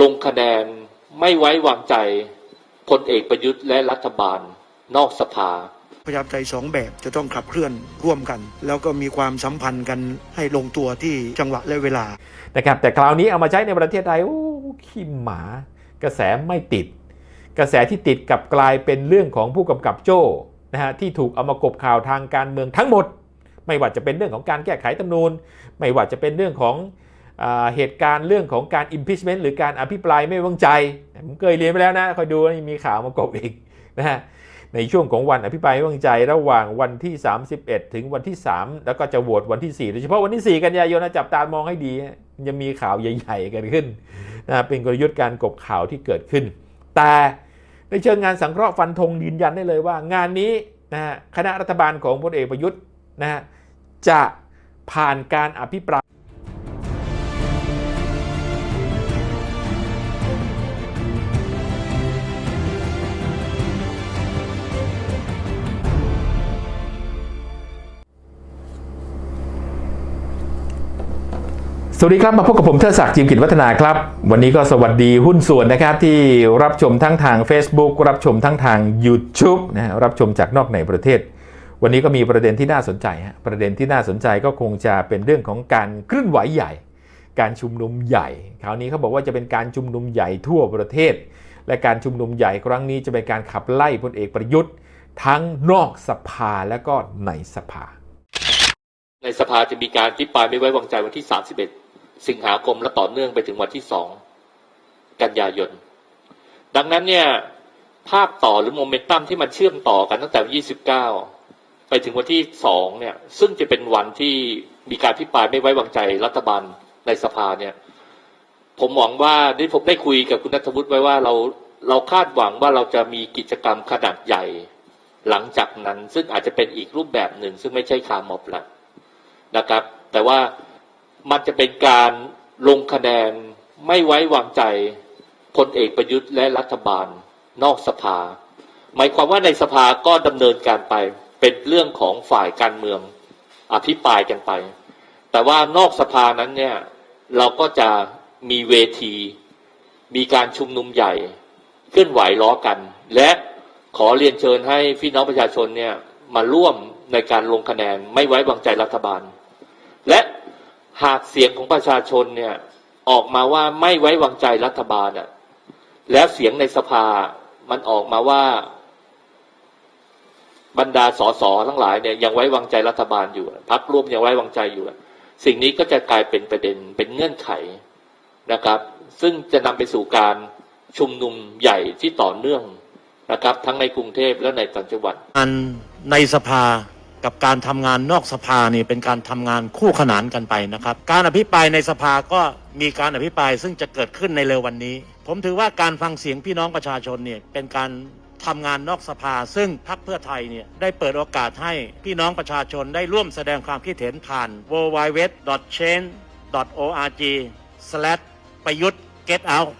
ลงคะแนนไม่ไว้วางใจพลเอกประยุทธ์และรัฐบาลนอกสภาประชาธิปไตยสองแบบจะต้องขับเคลื่อนร่วมกัน แล้วก็มีความสัมพันธ์กันให้ลงตัวที่จังหวะและเวลานะครับแต่คราวนี้เอามาใช้ในประเทศไทยโอ้ขี้หมา กระแสไม่ติด กระแสที่ติดกลับกลายเป็นเรื่องของผู้กำกับโจ้นะฮะที่ถูกเอามากบข่าวทางการเมืองทั้งหมด ไม่ว่าจะเป็นเรื่องของการแก้ไขตำนูนไม่ว่าจะเป็นเรื่องของอา เหตุการณ์เรื่องของการ impeachment หรือการอภิปรายไม่วางใจ ผมเคยเรียนไปแล้วนะคอยดูว่ามีข่าวมากบอีกนะฮะในช่วงของวันอภิปรายไม่วางใจระหว่างวันที่ 31 ถึงวันที่ 3 แล้วก็จะโหวตวันที่ 4 โดยเฉพาะวันที่ 4 กันยายนนะจับตามองให้ดีฮะมันจะมีข่าวใหญ่ๆกันขึ้นนะเป็นกลยุทธ์การกบข่าวที่เกิดขึ้น แต่ในเชิงงานสังเคราะห์ฟันธงยืนยันได้เลยว่างานนี้นะฮะคณะรัฐบาลของพลเอกประยุทธ์นะฮะจะผ่านการอภิปราย วัสดีครับมาพบกับผมเทิดศักดิ์จิมกิจวัฒนาครับ วันนี้ก็สวัสดีหุ้นส่วนนะครับที่รับชมทั้งทาง Facebook รับชมทั้งทาง YouTube นะฮะรับชมจากนอกในประเทศ วันนี้ก็มีประเด็นที่น่าสนใจฮะประเด็นที่น่าสนใจก็คงจะเป็นเรื่องของการเคลื่อนไหวใหญ่ การชุมนุมใหญ่ คราวนี้เขาบอกว่าจะเป็นการชุมนุมใหญ่ทั่วประเทศ และการชุมนุมใหญ่ครั้งนี้จะเป็นการขับไล่พลเอกประยุทธ์ ทั้งนอกสภาและก็ในสภา ในสภาจะมีการพิปรายไม่ไว้วางใจวันที่ 31 สิงหาคมและต่อเนื่องไปถึงวันที่2กันยายน ดังนั้นเนี่ยภาพต่อหรือโมเมนตัมที่มันเชื่อมต่อกันตั้งแต่วันที่29ไปถึงวันที่2เนี่ย ซึ่งจะเป็นวันที่มีการพิปรายไม่ไว้วางใจรัฐบาลในสภาเนี่ย ผมหวังว่าที่ผมได้คุยกับคุณนัทวุฒิไว้ว่าเราเราคาดหวังว่าเราจะมีกิจกรรมขนาดใหญ่ หลังจากนั้นซึ่งอาจจะเป็นอีกรูปแบบหนึ่ง ซึ่งไม่ใช่คาร์มอบละนะครับ แต่ว่า มันจะเป็นการลงคะแนนไม่ไว้วางใจพลเอกประยุทธ์และรัฐบาลนอกสภา หมายความว่าในสภาก็ดำเนินการไปเป็นเรื่องของฝ่ายการเมืองอภิปรายกันไป แต่ว่านอกสภานั้นเนี่ยเราก็จะมีเวที มีการชุมนุมใหญ่เคลื่อนไหวล้อกัน และขอเรียนเชิญให้พี่น้องประชาชนเนี่ยมาร่วมในการลงคะแนนไม่ไว้วางใจรัฐบาล และ หากเสียงของประชาชนเนี่ยออกมาว่าไม่ไว้วางใจรัฐบาลอะแล้วเสียงในสภามันออกมาว่า บรรดาสสทั้งหลายเนี่ยยังไว้วางใจรัฐบาลอยู่พักร่วมยังไว้วางใจอยู่สิ่งนี้ก็จะกลายเป็นประเด็นเป็นเงื่อนไขนะครับ ซึ่งจะนำไปสู่การชุมนุมใหญ่ที่ต่อเนื่องนะครับ ทั้งในกรุงเทพและในต่างจังหวัดงานในสภา กับการทำงานนอกสภานี่เป็นการทำงานคู่ขนานกันไปนะครับ การอภิปรายในสภาก็มีการอภิปรายซึ่งจะเกิดขึ้นในเร็ววันนี้ ผมถือว่าการฟังเสียงพี่น้องประชาชนเนี่ยเป็นการทำงานนอกสภา ซึ่งพรรคเพื่อไทยเนี่ยได้เปิดโอกาสให้พี่น้องประชาชนได้ร่วมแสดงความคิดเห็นผ่าน w w w c h a n g e o r g ประยุทธ์ get out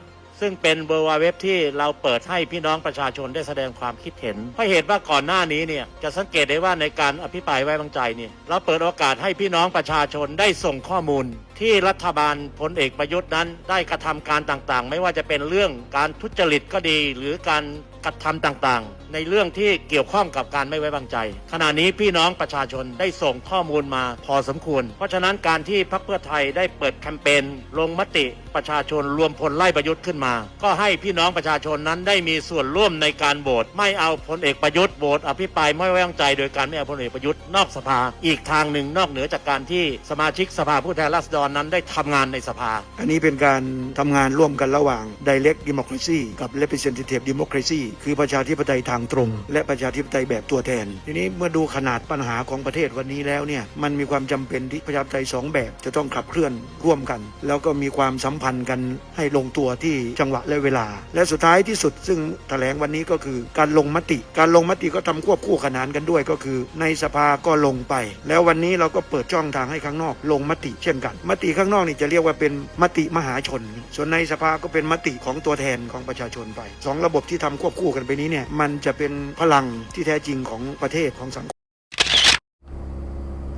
ซึ่งเป็นเบอร์วาเว็บที่เราเปิดให้พี่น้องประชาชนได้แสดงความคิดเห็นเพราะเหตุว่าก่อนหน้านี้เนี่ยจะสังเกตได้ว่าในการอภิปรายไว้วางใจเนี่ยเราเปิดโอกาสให้พี่น้องประชาชนได้ส่งข้อมูล ที่รัฐบาลพลเอกประยุทธ์นั้น ได้กระทำการต่างๆ ไม่ว่าจะเป็นเรื่องการทุจริตก็ดี หรือการกระทำต่างๆในเรื่องที่เกี่ยวข้องกับการไม่ไว้วางใจ ขณะนี้พี่น้องประชาชนได้ส่งข้อมูลมาพอสมควร เพราะฉะนั้นการที่พรรคเพื่อไทยได้เปิดแคมเปญลงมติประชาชนรวมพลไล่ประยุทธ์ขึ้นมา ก็ให้พี่น้องประชาชนนั้นได้มีส่วนร่วมในการโหวตไม่เอาพลเอกประยุทธ์โหวตอภิปรายไม่ไว้วางใจโดยการไม่เอาพลเอกประยุทธ์นอกสภา อีกทางหนึ่งนอกเหนือจากการที่สมาชิกสภาผู้แทนราษฎรนั้นได้ทำงานในสภา อันนี้เป็นการทำงานร่วมกันระหว่าง direct democracy กับ representative democracy คือประชาธิปไตยทางตรง และประชาธิปไตยแบบตัวแทน ทีนี้เมื่อดูขนาดปัญหาของประเทศวันนี้แล้วเนี่ยมันมีความจำเป็นที่ประชาธิปไตยสองแบบจะต้องขับเคลื่อนร่วมกัน แล้วก็มีความสัมพันธ์กันให้ลงตัวที่จังหวะและเวลา และสุดท้ายที่สุดซึ่งแถลงวันนี้ก็คือการลงมติ การลงมติก็ทำควบคู่ขนานกันด้วยก็คือ ในสภาก็ลงไป แล้ววันนี้เราก็เปิดช่องทางให้ข้างนอก ลงมติเช่นกัน มติข้างนอกนี่จะเรียกว่าเป็นมติมหาชน ส่วนในสภาก็เป็นมติของตัวแทนของประชาชนไปสองระบบที่ทำควบคู่กันไปนี้เนี่ยมันจะเป็นพลังที่แท้จริงของประเทศของสังคม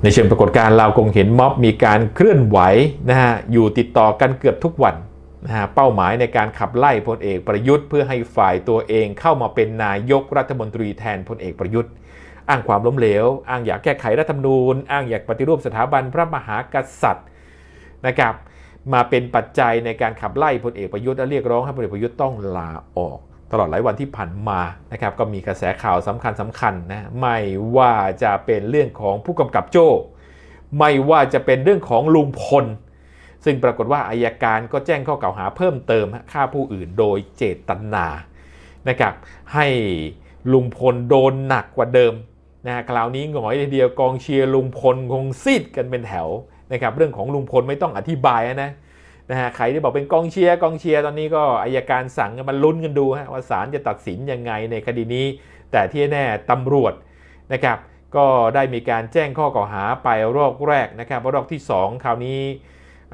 ในเชิงปรากฏการณ์เราคงเห็นม็อบมีการเคลื่อนไหวนะฮะอยู่ติดต่อกันเกือบทุกวันนะฮะเป้าหมายในการขับไล่พลเอกประยุทธ์ เพื่อให้ฝ่ายตัวเองเข้ามาเป็นนายกรัฐมนตรีแทนพลเอกประยุทธ์ อ้างความล้มเหลว อ้างอยากแก้ไขรัฐธรรมนูญ อ้างอยากปฏิรูปสถาบันพระมหากษัตริย์นะครับมาเป็นปัจจัยในการขับไล่พลเอกประยุทธ์และเรียกร้องให้พลเอกประยุทธ์ต้องลาออก ตลอดหลายวันที่ผ่านมานะครับก็มีกระแสข่าวสำคัญสำคัญนะไม่ว่าจะเป็นเรื่องของผู้กำกับโจ้ ไม่ว่าจะเป็นเรื่องของลุงพล ซึ่งปรากฏว่าอายการก็แจ้งข้อกล่าวหาเพิ่มเติมฆ่าผู้อื่นโดยเจตนานะครับให้ลุงพลโดนหนักกว่าเดิมนะฮะคราวนี้หงอยทีเดียวกองเชียร์ลุงพลคงซีดกันเป็นแถวนะครับเรื่องของลุงพลไม่ต้องอธิบายนะ นะฮะใครที่บอกเป็นกองเชียร์กองเชียร์ตอนนี้ก็อายการสั่งกันลุ้นกันดูฮะว่าศาลจะตัดสินยังไงในคดีนี้ แต่ที่แน่ตำรวจนะครับก็ได้มีการแจ้งข้อกล่าวหาไปรอบแรกนะครับรอบที่ 2 คราวนี้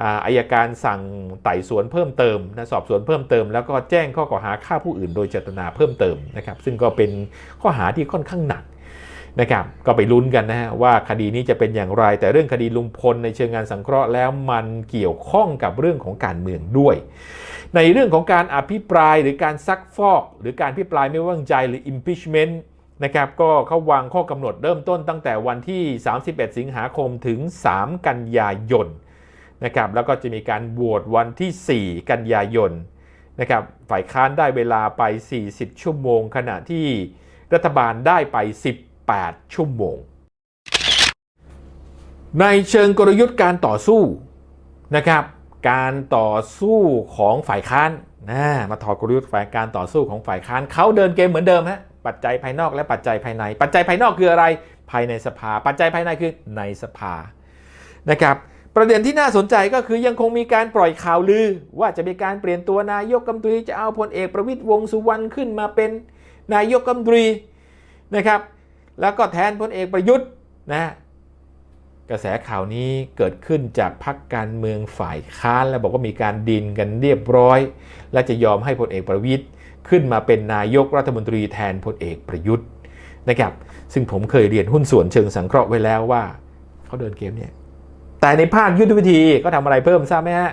อาอายการสั่งไต่สวนเพิ่มเติมนะสอบสวนเพิ่มเติม แล้วก็แจ้งข้อกล่าวหาฆ่าผู้อื่นโดยเจตนาเพิ่มเติมนะครับซึ่งก็เป็นข้อหาที่ค่อนข้างหนัก นะครับก็ไปลุ้นกันนะฮะว่าคดีนี้จะเป็นอย่างไร แต่เรื่องคดีลุงพลในเชิงงานสังเคราะห์แล้วมันเกี่ยวข้องกับเรื่องของการเมืองด้วย ในเรื่องของการอภิปรายหรือการซักฟอก หรือการพิปรายไม่ไว้วางใจหรือ impeachment นะครับก็เขาวางข้อกำหนดเริ่มต้นตั้งแต่วันที่ 31 สิงหาคมถึง 3 กันยายนนะครับแล้วก็จะมีการโหวตวันที่ 4 กันยายนนะครับฝ่ายค้านได้เวลาไป 40 ชั่วโมง ขณะที่รัฐบาลได้ไป 8 ชั่วโมง ในเชิงกลยุทธ์การต่อสู้นะครับการต่อสู้ของฝ่ายค้านนะมาถอดกลยุทธ์ฝ่ายการต่อสู้ของฝ่ายค้านเขาเดินเกมเหมือนเดิมฮะปัจจัยภายนอกและปัจจัยภายใน ปัจจัยภายนอกคืออะไรภายในสภา ปัจจัยภายในคือในสภานะครับประเด็นที่น่าสนใจก็คือยังคงมีการปล่อยข่าวลือ ว่าจะมีการเปลี่ยนตัวนายกรัมตรีจะเอาพลเอกประวิตยวงสุวรรณขึ้นมาเป็นนายกรัมตรีนะครับ แล้วก็แทนพลเอกประยุทธ์นะกระแสข่าวนี้เกิดขึ้นจากพรรคการเมืองฝ่ายค้านและบอกว่ามีการดินกันเรียบร้อย และจะยอมให้พลเอกประวิตยขึ้นมาเป็นนายกรัฐมนตรีแทนพลเอกประยุทธ์นะครับซึ่งผมเคยเรียนหุ้นส่วนเชิงสังเคราะห์ไว้แล้วว่าเขาเดินเกมเนี่ยแต่ในภาคยุทธวิธีก็ทำอะไรเพิ่มทราบไหมฮะ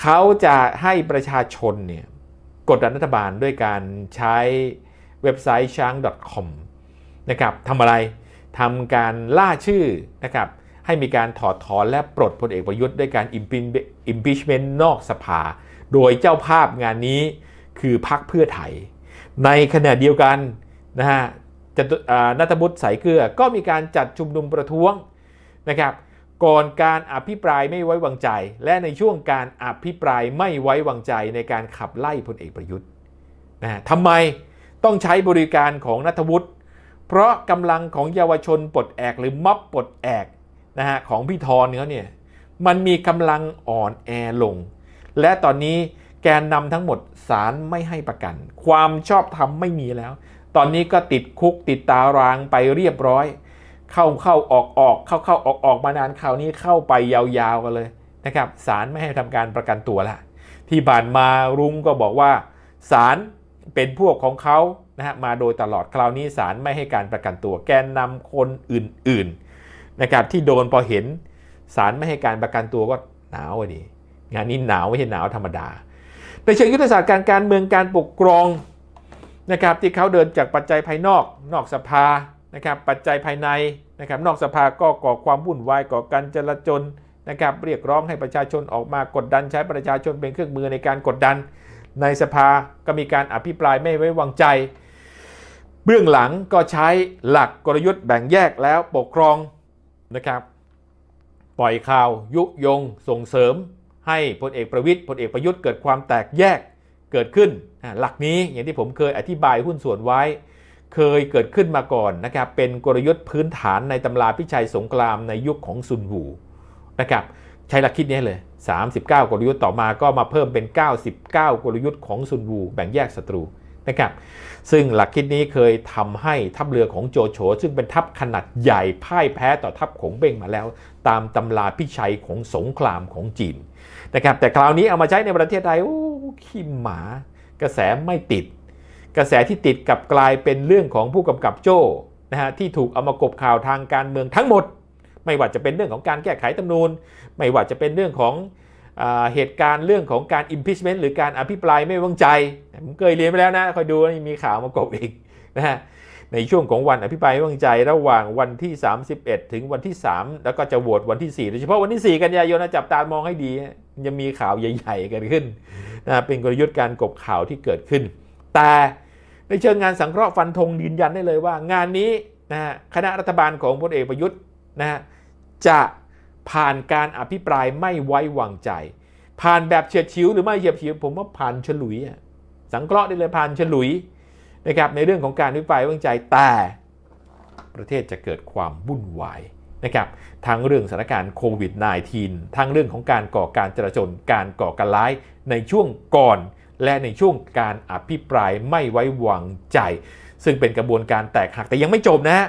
เขาจะให้ประชาชนเนี่ยกดดันรัฐบาลด้วยการใช้เว็บไซต์ช้าง .com นะครับทำอะไรทำการล่าชื่อนะครับให้มีการถอดถอนและปลดพลเอกประยุทธ์ด้วยการ impeachment นอกสภา โดยเจ้าภาพงานนี้คือพักเพื่อไทย ในขณะเดียวกันนะฮะจตนัทบุตรสายเกลือก็มีการจัดชุมนุมประท้วงนะครับก่อนการอภิปรายไม่ไว้วางใจ และในช่วงการอภิปรายไม่ไว้วางใจในการขับไล่พลเอกประยุทธ์นะฮะทำไมต้องใช้บริการของนัทวุฒิ เพราะกำลังของเยาวชนปลดแอกหรือม็อบปลดแอกนะฮะของพี่ทอนเขาเนี่ยมันมีกำลังอ่อนแอลง และตอนนี้แกนนำทั้งหมดศาลไม่ให้ประกัน ความชอบธรรมไม่มีแล้ว ตอนนี้ก็ติดคุกติดตารางไปเรียบร้อย เข้าเข้าออกออกเข้าเข้าออกออกมานานคราวนี้เข้าไปยาวๆกันเลยนะครับศาลไม่ให้ทำการประกันตัวละที่ผ่านมารุ้งก็บอกว่าศาล เป็นพวกของเขานะฮะมาโดยตลอดคราวนี้ศาลไม่ให้การประกันตัว แกนนำคนอื่นๆนะครับที่โดนพอเห็นศาลไม่ให้การประกันตัวก็หนาวดิงานนี้หนาวไม่ใช่หนาวธรรมดา ในเชิงยุทธศาสตร์การการเมืองการปกครองนะครับที่เขาเดินจากปัจจัยภายนอกนอกสภานะครับปัจจัยภายในนะครับนอกสภาก็ก่อความวุ่นวายก่อการจลาจลนะครับเรียกร้องให้ประชาชนออกมากดดันใช้ประชาชนเป็นเครื่องมือในการกดดัน ในสภาก็มีการอภิปรายไม่ไว้วางใจ เบื้องหลังก็ใช้หลักกลยุทธ์แบ่งแยกแล้วปกครองนะครับ ปล่อยข่าวยุยงส่งเสริม ให้พลเอกประวิทย์พลเอกประยุทธ์เกิดความแตกแยกเกิดขึ้น หลักนี้อย่างที่ผมเคยอธิบายหุ้นส่วนไว้ เคยเกิดขึ้นมาก่อนนะครับเป็นกลยุทธ์พื้นฐานในตำราพิชัยสงครามในยุคของซุนหูนะครับ ใช้หลักคิดนี้เลย 39 กลยุทธ์ต่อมาก็มาเพิ่มเป็น 99 กลยุทธ์ของซุนหูแบ่งแยกศัตรูนะครับ ซึ่งหลักคิดนี้เคยทำให้ทัพเรือของโจโฉซึ่งเป็นทัพขนาดใหญ่พ่ายแพ้ต่อทัพของเบ้งมาแล้ว ตามตำราพิชัยของสงครามของจีนนะครับ แต่คราวนี้เอามาใช้ในประเทศไทยโอ้ขี้หมา กระแสไม่ติด กระแสที่ติดกับกลายเป็นเรื่องของผู้กำกับโจ้นะฮะที่ถูกเอามากบข่าวทางการเมืองทั้งหมด ไม่ว่าจะเป็นเรื่องของการแก้ไขตำนูนไม่ว่าจะเป็นเรื่องของอ่าเหตุการณ์เรื่องของการ impeachment หรือการอภิปรายไม่ไว้วางใจ ผมเคยเรียนไปแล้วนะคอยดูมีข่าวมากบอีกนะฮะในช่วงของวันอภิปรายไม่ไว้วางใจระหว่างวันที่ 31 ถึงวันที่ 3 แล้วก็จะโหวตวันที่ 4 โดยเฉพาะวันที่ 4 กันยายนจับตามองให้ดีนะจะมีข่าวใหญ่ๆเกิดขึ้นนะเป็นกลยุทธ์การกบข่าวที่เกิดขึ้น แต่ในเชิงงานสังเคราะห์ฟันธงยืนยันได้เลยว่า งานนี้นะฮะคณะรัฐบาลของพลเอกประยุทธ์นะฮะ จะผ่านการอภิปรายไม่ไว้วางใจ ผ่านแบบเฉียดฉิวหรือไม่เฉียดฉิวผมว่าผ่านฉลุยสังเคราะห์ได้เลยผ่านฉลุยนะครับในเรื่องของการอภิปรายไว้วางใจแต่ประเทศจะเกิดความวุ่นวายนะครับทั้งเรื่องสถานการณ์โควิด -19 ทั้งเรื่องของการก่อการจราจนการก่อการร้ายในช่วงก่อน และในช่วงการอภิปรายไม่ไว้วางใจ ซึ่งเป็นกระบวนการแตกหักแต่ยังไม่จบนะฮะ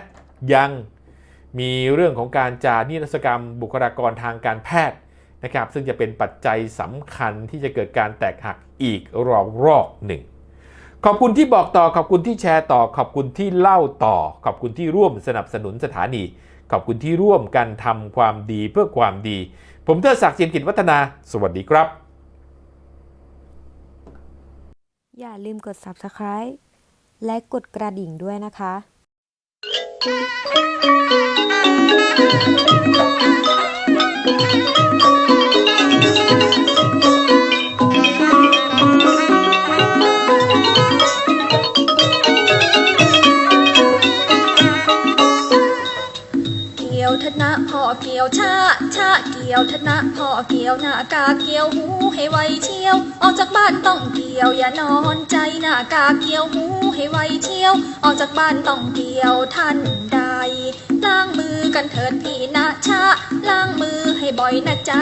ยัง มีเรื่องของการจานิรศกรรม บุคลากรทางการแพทย์นะครับ ซึ่งจะเป็นปัจจัยสำคัญที่จะเกิดการแตกหักอีกรอบรอบหนึ่ง ขอบคุณที่บอกต่อ ขอบคุณที่แชร์ต่อ ขอบคุณที่เล่าต่อ ขอบคุณที่ร่วมสนับสนุนสถานี ขอบคุณที่ร่วมกันทำความดีเพื่อความดี ผมเทดศักดิ์เจียมกิจวัฒนา สวัสดีครับ อย่าลืมกด subscribe และกดกระดิ่งด้วยนะคะ Thank you. พ่อเกี่ยวชาชาเกี่ยวธนะพ่อเกี่ยวหน้ากาเกี่ยวหูให้ไวเชียว ออกจากบ้านต้องเกี่ยวอย่านอนใจหน้ากาเกี่ยวหูให้ไวเชียว ออกจากบ้านต้องเกี่ยวท่านใดล้างมือกันเถิดพี่นะชะล้างมือให้บ่อยนะจ๊ะ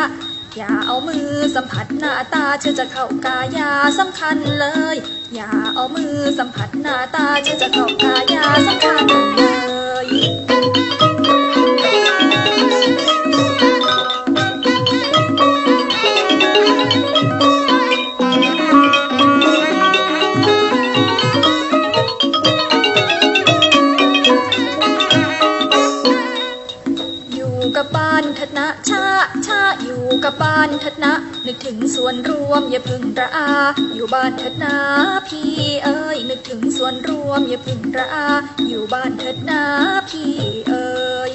อย่าเอามือสัมผัสหน้าตาเชื่อจะเข้ากายาสำคัญเลย อย่าเอามือสัมผัสหน้าตาเชื่อจะเข้ากายาสำคัญเลย วนรวมอย่าพึ่งระอา อยู่บ้านเถิดนะพี่เอ้ยนึกถึงส่วนรวมอย่าพึ่งระอา อยู่บ้านเถิดนะพี่เอ้ย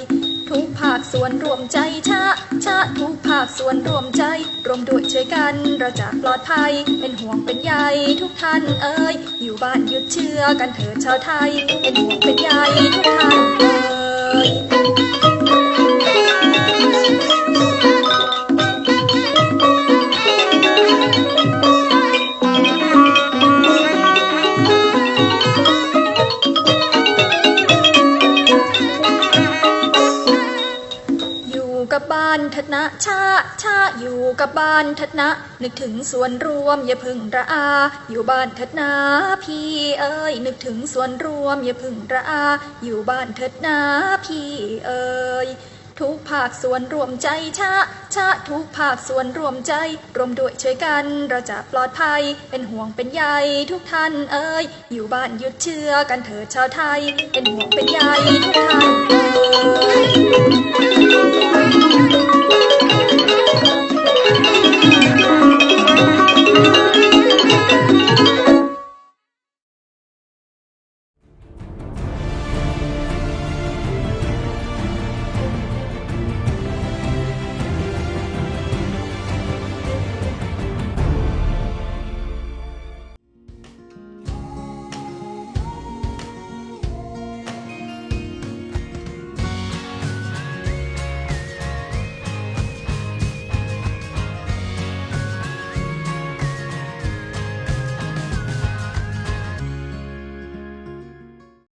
ทุกภาคส่วนรวมใจชาชาทุกภาคส่วนรวมใจ รวมด้วยช่วยกันเราจะปลอดภัย เป็นห่วงเป็นใยทุกท่านเอ้ย อยู่บ้านหยุดเชื่อกันเถิดชาวไทย เป็นห่วงเป็นใยทุกท่านเอ้ยานเถดนะชาชาอยู่กับบ้านเถดนะ นึกถึงส่วนรวมอย่าพึ่งระอา อยู่บ้านเถิดนะพี่เอ้ยนึกถึงส่วนรวมอย่าพึ่งระอา อยู่บ้านเถิดนะพี่เอ้ยทุกภาคส่วนรวมใจชาชาทุกภาคส่วนรวมใจ รวมด้วยช่วยกันเราจะปลอดภัย เป็นห่วงเป็นใยทุกท่านเอ้ย อยู่บ้านหยุดเชื่อกันเถิดชาวไทย เป็นห่วงเป็นใยทุกท่านเอ้ย はあはあはあはあはあ。